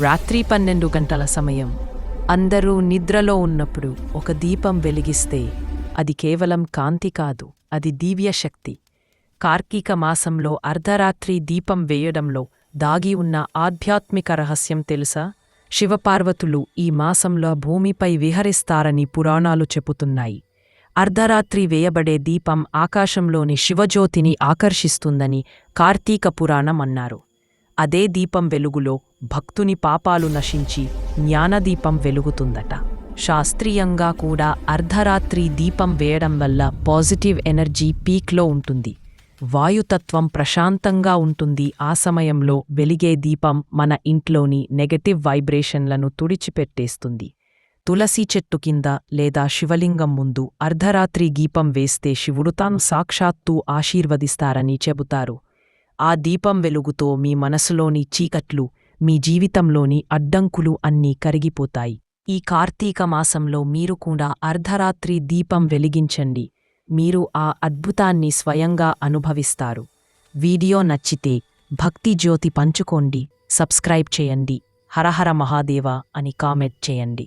రాత్రి పన్నెండు గంటల సమయం. అందరూ నిద్రలో ఉన్నప్పుడు ఒక దీపం వెలిగిస్తే అది కేవలం కాంతి కాదు అది దివ్యశక్తి కార్తీక మాసంలో అర్ధరాత్రి దీపం వేయడంలో దాగి ఉన్న ఆధ్యాత్మిక రహస్యం తెలుసా? శివపార్వతులు ఈ మాసంలో భూమిపై విహరిస్తారని పురాణాలు చెబుతున్నాయి. అర్ధరాత్రి వేయబడే దీపం ఆకాశంలోని శివజ్యోతిని ఆకర్షిస్తుందని కార్తీక పురాణం అన్నారు. అదే దీపం వెలుగులో భక్తుని పాపాలు నశించి జ్ఞానదీపం వెలుగుతుందట. శాస్త్రీయంగా కూడా అర్ధరాత్రి దీపం వేయడం వల్ల పాజిటివ్ ఎనర్జీ పీక్లో ఉంటుంది. వాయుతత్వం ప్రశాంతంగా ఉంటుంది. ఆ సమయంలో వెలిగే దీపం మన ఇంట్లోని నెగటివ్ వైబ్రేషన్లను తుడిచిపెట్టేస్తుంది. తులసి చెట్టు కింద లేదా శివలింగం ముందు అర్ధరాత్రి దీపం వేస్తే శివుడు తాను సాక్షాత్తు ఆశీర్వదిస్తారని చెబుతారు. ఆ దీపం వెలుగుతో మీ మనసులోని చీకట్లు మీ జీవితంలోని అడ్డంకులు అన్నీ కరిగిపోతాయి. ఈ కార్తీక మాసంలో మీరు కూడా అర్ధరాత్రి దీపం వెలిగించండి. మీరు ఆ అద్భుతాన్ని స్వయంగా అనుభవిస్తారు. వీడియో నచ్చితే భక్తి జ్యోతి పంచుకోండి సబ్స్క్రైబ్ చేయండి హరహర మహాదేవ అని కామెంట్ చేయండి.